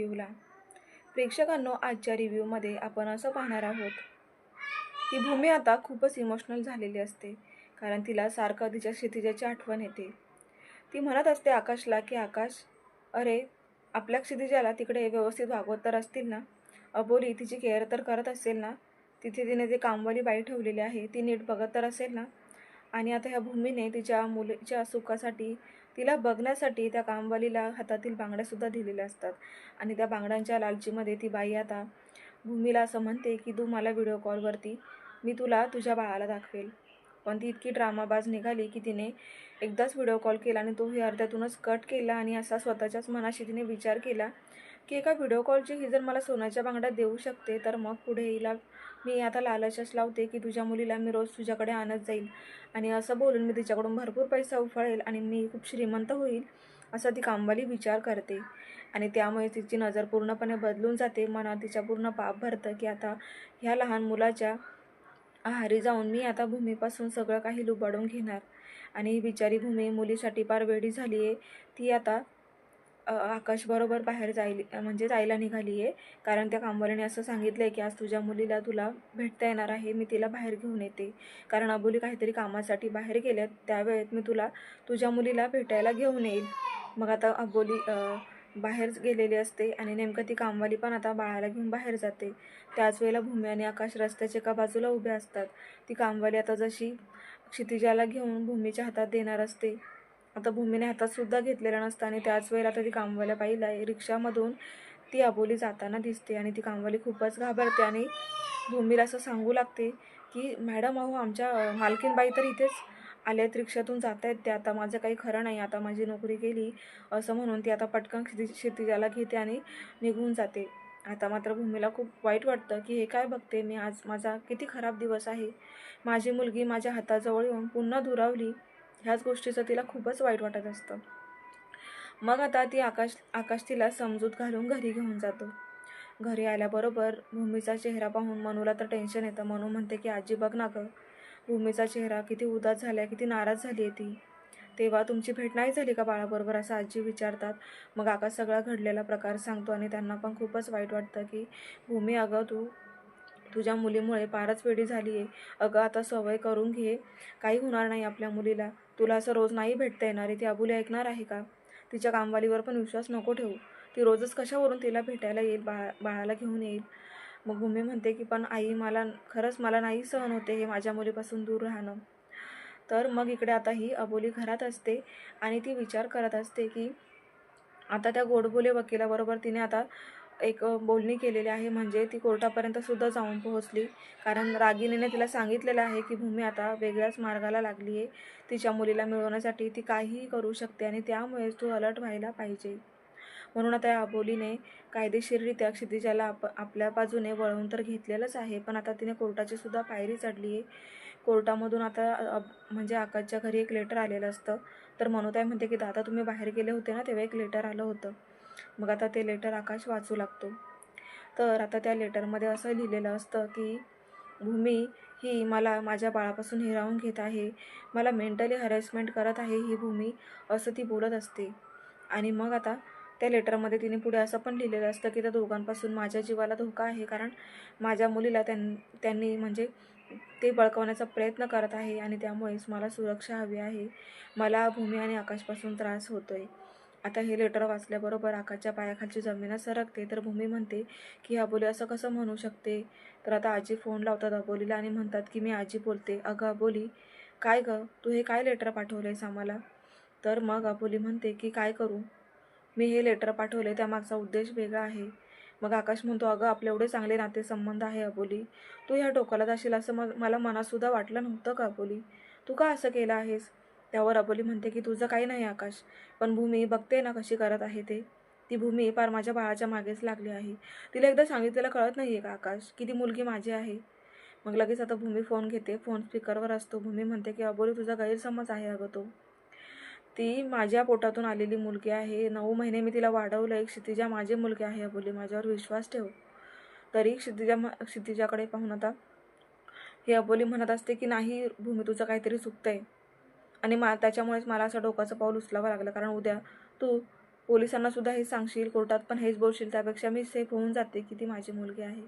रिव्ह्यूला प्रेक्षकांनो आजच्या रिव्ह्यूमध्ये आपण असं पाहणार आहोत की भूमी आता खूपच इमोशनल झालेली असते कारण तिला सारखं तिच्या क्षितिजाची आठवण येते. ती म्हणत असते आकाशला की आकाश अरे आपल्या क्षितिजाला तिकडे व्यवस्थित भागवत तर असतील ना? अबोली तिची केअर तर करत असेल ना? तिथे तिने जे कामवाली बाई ठेवलेली आहे ती नीट बघत तर असेल ना? आणि आता ह्या भूमीने तिच्या मुलीच्या सुखासाठी तिला बघण्यासाठी त्या कामवालीला हातातील बांगड्यासुद्धा दिलेल्या असतात. आणि त्या बांगड्यांच्या लालचीमध्ये ती बाई आता भूमीला असं म्हणते की तू मला व्हिडिओ कॉलवरती मी तुला तुझ्या बाळाला दाखवेल. पण ती इतकी ड्रामाबाज निघाली की तिने एकदाच व्हिडिओ कॉल केला आणि तोही अर्ध्यातूनच कट केला आणि असा स्वतःच्याच मनाशी तिने विचार केला की एका व्हिडिओ कॉलची ही जर मला सोन्याच्या बांगड्या देऊ शकते तर मग पुढे हिला मी आता लालचच लावते की तुझ्या मुलीला मी रोज तुझ्याकडे आणत जाईल आणि असं बोलून मी तिच्याकडून भरपूर पैसा उफाळेल आणि मी खूप श्रीमंत होईल असं ती कामवाली विचार करते. आणि त्यामुळे तिची नजर पूर्णपणे बदलून जाते. मनात तिच्या पूर्ण पाप भरतं की आता ह्या लहान मुलाच्या आहारी जाऊन मी आता भूमीपासून सगळं काही लुबाडून घेणार. आणि ही बिचारी भूमी मुलीसाठी फार वेडी झाली आहे ती आता आकाशबरोबर बाहेर जाईल म्हणजे जायला निघाली आहे. कारण त्या कामवाल्याने असं सांगितलं आहे की आज तुझ्या मुलीला तुला भेटता येणार आहे मी तिला बाहेर घेऊन येते. कारण अबोली काहीतरी कामासाठी बाहेर गेल्यात त्यावेळेत मी तुला तुझ्या मुलीला भेटायला घेऊन येईल. मग आता अबोली बाहेर गेलेली असते आणि नेमकं ती कामवाली पण आता बाळाला घेऊन बाहेर जाते. त्याच वेळेला भूमी आणि आकाश रस्त्याच्या एका बाजूला उभे असतात. ती कामवाली आता जशी क्षितिजाला घेऊन भूमीच्या हातात देणार असते. आता भूमीने हातात सुद्धा घेतलेलं नसता आणि त्याच वेळेला आता ती कामवाल्या बाईला रिक्षामधून ती अबोली जाताना दिसते आणि ती कामवाली खूपच घाबरते आणि भूमीला असं सांगू लागते की मॅडम अहो आमच्या मालकीनबाई तर इथेच आल्यात रिक्षातून जात आहेत ते. आता माझं काही खरं नाही. आता माझी नोकरी गेली. असं म्हणून ती आता पटकन शेती शेतीजाला घेते आणि निघून जाते. आता मात्र भूमीला खूप वाईट वाटतं की हे काय बघते? मी आज माझा किती खराब दिवस आहे. माझी मुलगी माझ्या हाताजवळ येऊन पुन्हा दुरावली. ह्याच गोष्टीचं तिला खूपच वाईट वाटत असतं. मग आता ती आकाश आकाश तिला समजूत घालून घरी घेऊन जातो. घरी आल्याबरोबर भूमीचा चेहरा पाहून मनूला तर टेन्शन येतं. मनू म्हणते की आजी बघ ना गं. भूमीचा चेहरा किती उदास झाला किती नाराज झाली आहे ती. तेव्हा तुमची भेट नाही झाली का बाळाबरोबर? असं आजी विचारतात. मग आकाश सगळा घडलेला प्रकार सांगतो आणि त्यांना पण खूपच वाईट वाटतं की भूमी अगं तू तुझ्या मुलीमुळे फारच वेळी झाली आहे. अगं आता सवय करून घे. काही होणार नाही आपल्या मुलीला. तुला असं रोज नाही भेटता येणार आहे. ती अबुली ऐकणार आहे का? तिच्या कामवालीवर पण विश्वास नको ठेवू. ती रोजच कशावरून तिला भेटायला येईल? बाळा बाळाला घेऊन येईल? मग भूमी म्हणते की पण आई मला खरंच मला नाही सहन होते हे माझ्या मुलीपासून दूर राहणं. तर मग इकडे आता ही अबोली घरात असते आणि ती विचार करत असते की आता त्या गोडबोले वकिलाबरोबर तिने आता एक बोलणी केलेली आहे. म्हणजे ती कोर्टापर्यंत सुद्धा जाऊन पोहोचली. कारण रागिनीने तिला सांगितलेलं आहे की भूमी आता वेगळ्याच मार्गाला लागली आहे. तिच्या मुलीला मिळवण्यासाठी ती काहीही करू शकते आणि त्यामुळेच तू अलर्ट व्हायला पाहिजे. म्हणून आता या अबोलीने कायदेशीररित्या क्षितिजाला आप आपल्या बाजूने वळवून तर घेतलेलंच आहे. पण आता तिने कोर्टाची सुद्धा पायरी चढली आहे. कोर्टामधून आता म्हणजे आकाशच्या घरी एक लेटर आलेलं असतं. तर मनोताई म्हणते की दादा तुम्ही बाहेर गेले होते ना तेव्हा एक लेटर आलं होतं. मग आता ते लेटर आकाश वाचू लागतो. तर आता त्या लेटरमध्ये असं लिहिलेलं असतं की भूमी ही मला माझ्या बाळापासून हिरावून घेत आहे. मला मेंटली हॅरेसमेंट करत आहे ही भूमी असं ती बोलत असते. आणि मग आता त्या लेटरमध्ये तिने पुढे असं पण लिहिलेलं असतं की त्या दोघांपासून माझ्या जीवाला धोका आहे कारण माझ्या मुलीला त्यां त्यांनी म्हणजे ते बळकवण्याचा प्रयत्न करत आहे आणि त्यामुळेच मला सुरक्षा हवी आहे. मला भूमी आणि आकाशपासून त्रास होतो आहे आता हे लेटर वाचल्याबरोबर आकाशच्या पायाखालची जमीनच सरकते. तर भूमी म्हणते की अबोली असं कसं म्हणू शकते? तर आता आजी फोन लावतात अबोलीला आणि म्हणतात की मी आजी बोलते. अगं अबोली काय गं? तू हे काय लेटर पाठवलं आहेस आम्हाला? तर मग अबोली म्हणते की काय करू? मी हे लेटर पाठवले त्यामागचा उद्देश वेगळा आहे. मग आकाश म्हणतो अगं आपले एवढे चांगले नातेसंबंध आहे अबोली. तू ह्या टोकाला जाशील असं मग मला मनातसुद्धा वाटलं नव्हतं का अबोली? तू का असं केलं आहेस? त्यावर अबोली म्हणते की तुझं काही नाही आकाश पण भूमी बघते ना कशी करत आहे ते. ती भूमी फार माझ्या बाळाच्या मागेच लागली आहे. तिला एकदा सांगितलेलं कळत नाही आहे का आकाश? की ती मुलगी माझी आहे. मग लगेच आता भूमी फोन घेते. फोन स्पीकरवर असतो. भूमी म्हणते की अबोली तुझा गैरसमज आहे अगं तो. ती माझ्या पोटातून आलेली मुलगी आहे. नऊ महिने मी तिला वाढवलं. आहे क्षितिजा माझी मुलगी आहे अबोली. माझ्यावर विश्वास ठेव. तरी क्षितिजा म- क्षितिजाकडे पाहून आता हे अबोली म्हणत असते की नाही भूमी तुझं काहीतरी चुकतंय. आणि मा त्याच्यामुळेच मला असं डोकाचं पाऊल उचलावं लागलं. कारण उद्या तू पोलिसांना सुद्धा हे सांगशील कोर्टात पण हेच बोलशील. त्यापेक्षा मी सेफ होऊन जाते की ती माझी मुलगी आहे.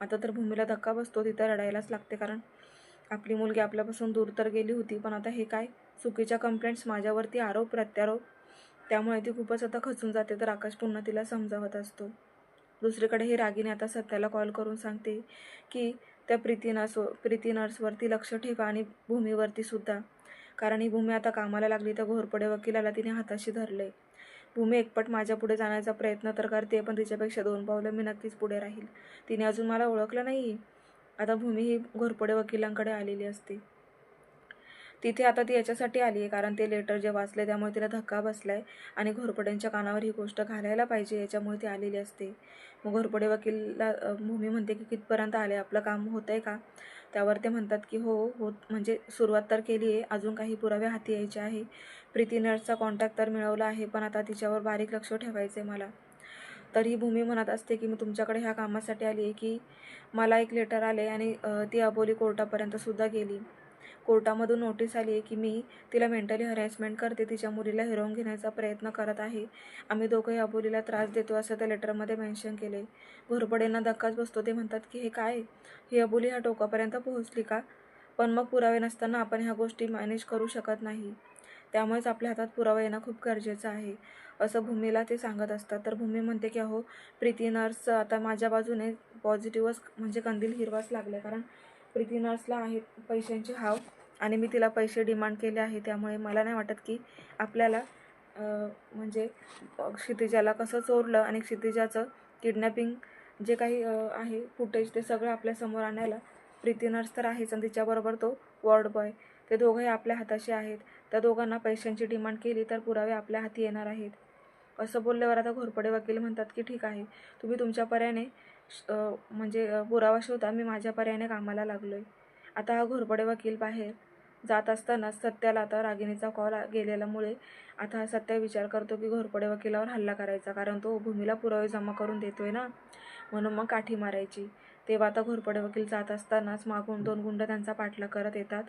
आता तर भूमीला धक्का बसतो तिथं रडायलाच लागते. कारण आपली मुलगी आपल्यापासून दूर तर गेली होती पण आता हे काय? चुकीच्या कंप्लेंट्स माझ्यावरती आरोप प्रत्यारोप. त्यामुळे ती खूपच आता खचून जाते. तर आकाश पुन्हा तिला समजावत असतो. दुसरीकडे ही रागीने आता सत्याला कॉल करून सांगते की त्या प्रीती नर्स प्रीती नर्सवरती लक्ष ठेवा आणि भूमीवरती सुद्धा कारण ही भूमी आता कामाला लागली तर घोरपडे वकिलाला तिने हाताशी धरले. भूमी एकपट माझ्या पुढे जाण्याचा प्रयत्न तर करते पण तिच्यापेक्षा दोन पावलं मी नक्कीच पुढे राहील. तिने अजून मला ओळखलं नाही आता भूमी ही घोरपडे वकिलांकडे आलेली असते. तिथे आता ती याच्यासाठी आली आहे कारण ते लेटर जे वाचले त्यामुळे तिला धक्का बसलाय आणि घोरपड्यांच्या कानावर ही गोष्ट घालायला पाहिजे याच्यामुळे ती आलेली असते. मग घोरपडे वकीलला भूमी म्हणते की कितपर्यंत आले? आपलं काम होतं आहे का? त्यावर ते म्हणतात की हो होत म्हणजे सुरुवात तर केली आहे अजून काही पुरावे हाती यायचे आहे. प्रीती नर्सचा कॉन्टॅक्ट तर मिळवला आहे पण आता तिच्यावर बारीक लक्ष ठेवायचं आहे मला. तर ही भूमी म्हणत असते की मी तुमच्याकडे ह्या कामासाठी आली आहे की मला एक लेटर आले आणि ती अबोली कोर्टापर्यंत सुद्धा गेली. कोर्टामधून नोटीस आली आहे की मी तिला मेंटली हरॅसमेंट करते तिच्या मुलीला हिरवून घेण्याचा प्रयत्न करत आहे. आम्ही दोघंही अबोलीला त्रास देतो असं त्या लेटरमध्ये मेन्शन केले घोरपडेंना धक्काच बसतो. ते म्हणतात की हे काय? ही अबोली ह्या टोकापर्यंत पोहोचली का? पण मग पुरावे नसताना आपण ह्या गोष्टी मॅनेज करू शकत नाही. त्यामुळेच आपल्या हातात पुरावा येणं खूप गरजेचं आहे. असं भूमीला ते सांगत असतात. तर भूमी म्हणते की अहो प्रीती नर्स आता माझ्या बाजूने पॉझिटिव्हच म्हणजे कंदील हिरवाच लागले कारण प्रीती नर्सला आहे पैशांची हाव आणि मी तिला पैसे डिमांड केले आहे. त्यामुळे मला नाही वाटत की आपल्याला म्हणजे क्षितिजाला कसं चोरलं आणि क्षितिजाचं किडनॅपिंग जे काही आहे फुटेज ते सगळं आपल्यासमोर आणायला प्रीती नर्स तर आहेच आणि तिच्याबरोबर तो वॉर्ड बॉय. ते दोघंही आपल्या हाताशी आहेत. त्या दोघांना पैशांची डिमांड केली तर पुरावे आपल्या हाती येणार आहेत. असं बोलल्यावर आता घोरपडे वकील म्हणतात की ठीक आहे तुम्ही तुमच्या पर्याने म्हणजे पुरावा शोधा मी माझ्या पर्यायाने कामाला लागलो आहे आता हा घोरपडे वकील बाहेर जात असताना सत्याला आता रागिणीचा कॉल गेलेल्यामुळे आता हा सत्या विचार करतो की घोरपडे वकिलावर हल्ला करायचा कारण तो भूमीला पुरावे जमा करून देतोय ना? म्हणून मग काठी मारायची. तेव्हा आता घोरपडे वकील जात असतानाच मागून दोन गुंड त्यांचा पाठला करत येतात.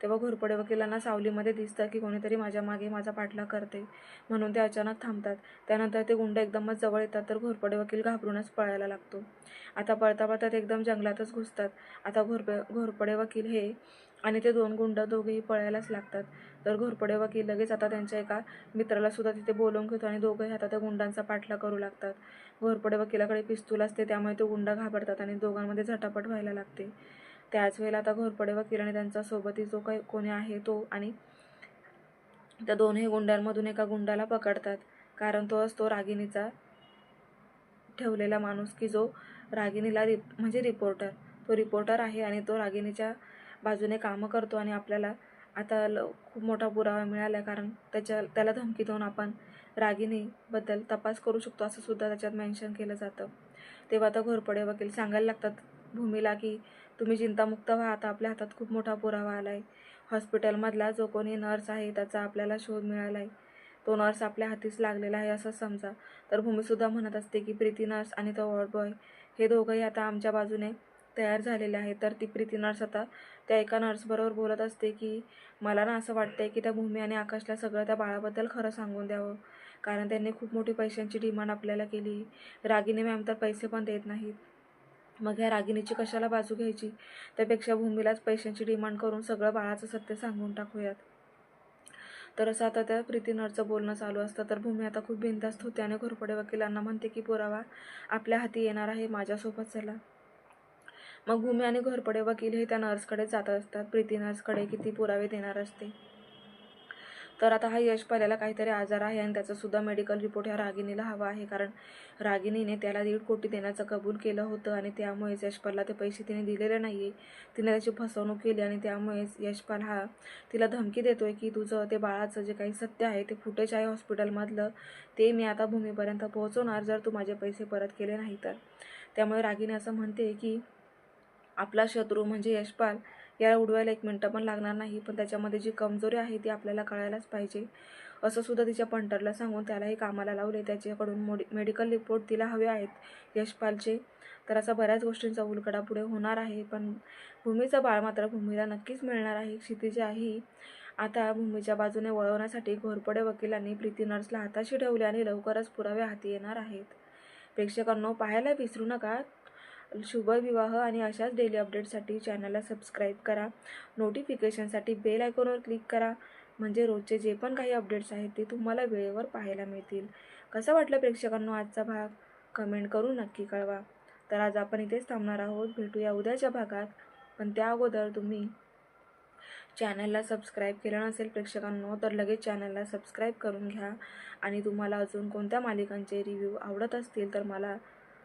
तेव्हा घोरपडे वकिलांना सावलीमध्ये दिसतं की कोणीतरी माझ्या मागे माझा पाठलाग करते. म्हणून ते अचानक थांबतात. त्यानंतर ते गुंड एकदमच जवळ येतात तर घोरपडे वकील घाबरूनच पळायला लागतो. आता पळता पळता ते एकदम जंगलातच घुसतात. आता घोरपे घोरपडे वकील हे आणि ते दोन गुंड दोघेही पळायलाच लागतात. तर घोरपडे वकील लगेच आता त्यांच्या एका मित्राला सुद्धा तिथे बोलवून घेतो आणि दोघंही आता त्या गुंडांचा पाठला करू लागतात. घोरपडे वकिलाकडे पिस्तूल असते त्यामुळे ते गुंड घाबरतात आणि दोघांमध्ये झटापट व्हायला लागते. त्याच वेळेला आता घोरपडे वकील आणि त्यांचा सोबती जो काही कोणी आहे तो आणि त्या दोन्ही गुंडांमधून एका गुंडाला पकडतात. कारण तो असतो रागिणीचा ठेवलेला माणूस की जो रागिणीला रिप म्हणजे रिपोर्टर. तो रिपोर्टर आहे आणि तो रागिणीच्या बाजूने कामं करतो आणि आपल्याला आता ल खूप मोठा पुरावा मिळाला कारण त्याच्या त्याला धमकी देऊन आपण रागिणीबद्दल तपास करू शकतो असं सुद्धा त्याच्यात मेन्शन केलं जातं. तेव्हा आता घोरपडे वकील सांगायला लागतात भूमीला की तुम्ही चिंतामुक्त व्हा आता आपल्या हातात खूप मोठा पुरावा आला आहे हॉस्पिटलमधला जो कोणी नर्स आहे त्याचा आपल्याला शोध मिळाला आहे तो नर्स आपल्या हातीच लागलेला आहे असं समजा. तर भूमीसुद्धा म्हणत असते की प्रीती नर्स आणि तो वॉर्ड बॉय हे दोघंही आता आमच्या बाजूने तयार झालेले आहे तर ती प्रीती नर्स आता त्या एका नर्सबरोबर बोलत असते की मला ना असं वाटतंय की त्या भूमी आणि आकाशला सगळं त्या बाळाबद्दल खरं सांगून द्यावं. कारण त्यांनी खूप मोठी पैशांची डिमांड आपल्याला केली. रागिनी मॅम तर पैसे पण देत नाहीत. मग ह्या रागिणीची कशाला बाजू घ्यायची? त्यापेक्षा भूमीलाच पैशांची डिमांड करून सगळं बाळाचं सत्य सांगून टाकूयात. तर असं आता त्या प्रीतीनरचं बोलणं चालू असतं. तर भूमी आता खूप बिनधास्त होते आणि घोरपडे वकिलांना म्हणते की पुरावा आपल्या हाती येणार आहे माझ्यासोबत चला. मग भूमी आणि घोरपडे वकील हे त्या नर्सकडे जात असतात. प्रीती नर्सकडे किती पुरावे देणार असते? तर आता हा यशपाल्याला काहीतरी आजार आहे आणि त्याचासुद्धा मेडिकल रिपोर्ट ह्या रागिणीला हवा आहे. कारण रागिणीने त्याला दीड कोटी देण्याचं कबूल केलं होतं आणि त्यामुळेच यशपालला ते पैसे तिने दिलेले नाही आहे तिने त्याची फसवणूक केली आणि त्यामुळेच यशपाल हा तिला धमकी देतो आहे की तुझं ते बाळाचं जे काही सत्य आहे ते फुटेज आहे हॉस्पिटलमधलं. ते मी आता भूमीपर्यंत पोहोचवणार जर तू माझे पैसे परत केले नाही तर. त्यामुळे रागिनी असं म्हणते की आपला शत्रू म्हणजे यशपाल याला उडवायला एक मिनटं पण लागणार नाही पण त्याच्यामध्ये जी कमजोरी आहे ती आपल्याला कळायलाच पाहिजे. असं सुद्धा तिच्या पंटरला सांगून त्यालाही कामाला लावले. त्याच्याकडून मोडी मेडिकल रिपोर्ट तिला हवे आहेत यशपालचे. तर असा बऱ्याच गोष्टींचा उलकडा पुढे होणार आहे पण भूमीचं बाळ मात्र भूमीला नक्कीच मिळणार आहे. क्षितिजा ही आता भूमीच्या बाजूने वळवण्यासाठी घोरपडे वकिलांनी प्रीती नर्सला हाताशी ठेवले आणि लवकरच पुरावे हाती येणार आहेत. प्रेक्षकांनो पाहायला विसरू नका. शुभविवाह आणि अशाच डेली अपडेटसाठी चॅनलला सबस्क्राईब करा. नोटिफिकेशनसाठी बेल आयकॉनवर क्लिक करा. म्हणजे रोजचे जे पण काही अपडेट्स आहेत ते तुम्हाला वेळेवर पाहायला मिळतील. कसं वाटलं प्रेक्षकांनो आजचा भाग? कमेंट करून नक्की कळवा. तर आज आपण इथेच थांबणार आहोत. भेटूया उद्याच्या भागात. पण त्या अगोदर तुम्ही चॅनलला सबस्क्राईब केलं नसेल प्रेक्षकांनो तर लगेच चॅनलला सबस्क्राईब करून घ्या. आणि तुम्हाला अजून कोणत्या मालिकांचे रिव्ह्यू आवडत असतील तर मला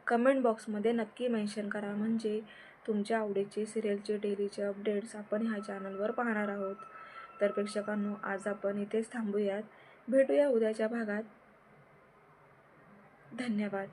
कमेंट बॉक्समध्ये नक्की मेन्शन करा. म्हणजे तुमच्या आवडीचे सिरियलचे डेलीचे अपडेट्स आपण ह्या चॅनलवर पाहणार आहोत. तर प्रेक्षकांनो आज आपण इथेच थांबूयात. भेटूया उद्याच्या भागात. धन्यवाद.